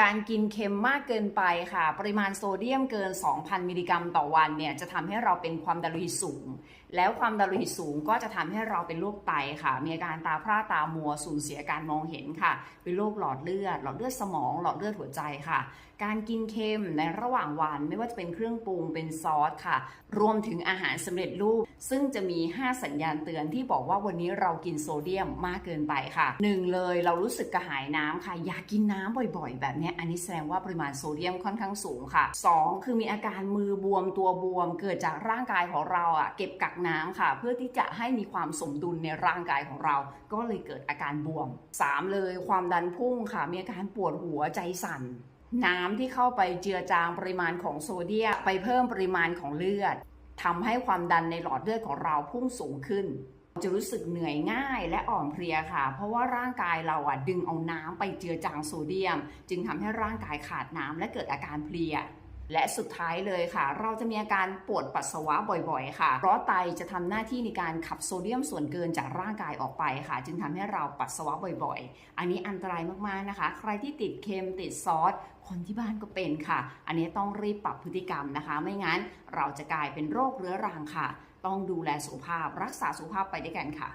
การกินเค็มมากเกินไปค่ะ ปริมาณโซเดียมเกิน 2,000 มิลลิกรัมต่อวันเนี่ยจะทำให้เราเป็นความดันโลหิตสูง แล้วความดันโลหิตสูงก็จะทำให้เราเป็นโรคไตค่ะ มีอาการตาพร่าตามัวสูญเสียการมองเห็นค่ะ เป็นโรคหลอดเลือด หลอดเลือดสมอง หลอดเลือดหัวใจค่ะ การกินเค็มในระหว่างวันไม่ว่าจะเป็นเครื่องปรุงเป็นซอสค่ะ รวมถึงอาหารสำเร็จรูป ซึ่งจะมี 5 สัญญาณเตือนที่บอกว่าวันนี้เรากินโซเดียมมากเกินไปค่ะหนึ่งเลยเรารู้สึกกระหายน้ำค่ะ อยากกินน้ำบ่อยๆ แบบนี้อันนี้แสดงว่าปริมาณโซเดียมค่อนข้างสูงค่ะ 2 คือมีอาการมือบวมตัวบวม เกิดจากร่างกายของเราอะเก็บกักน้ำค่ะ เพื่อที่จะให้มีความสมดุลในร่างกายของเรา ก็เลยเกิดอาการบวม 3 เลยความดันพุ่งค่ะ มีอาการปวดหัวใจสั่นน้ำที่เข้าไปเจือจางปริมาณของโซเดียมไปเพิ่มปริมาณของเลือดทำให้ความดันในหลอดเลือดของเราพุ่งสูงขึ้น จะรู้สึกเหนื่อยง่ายและอ่อนเพลียค่ะ เพราะว่าร่างกายเราอะดึงเอาน้ำไปเจือจางโซเดียม จึงทำให้ร่างกายขาดน้ำและเกิดอาการเพลีย และสุดท้ายเลยค่ะ เราจะมีอาการปวดปัสสาวะบ่อยๆ ค่ะ เพราะไตจะทำหน้าที่ในการขับโซเดียมส่วนเกินจากร่างกายออกไปค่ะ จึงทำให้เราปัสสาวะบ่อยๆ อันนี้อันตรายมากๆนะคะ ใครที่ติดเค็มติดซอสคนที่บ้านก็เป็นค่ะ อันนี้ต้องรีบปรับพฤติกรรมนะคะ ไม่งั้นเราจะกลายเป็นโรคเรื้อรังค่ะ ต้องดูแลสุขภาพรักษาสุขภาพไปด้วยกันค่ะ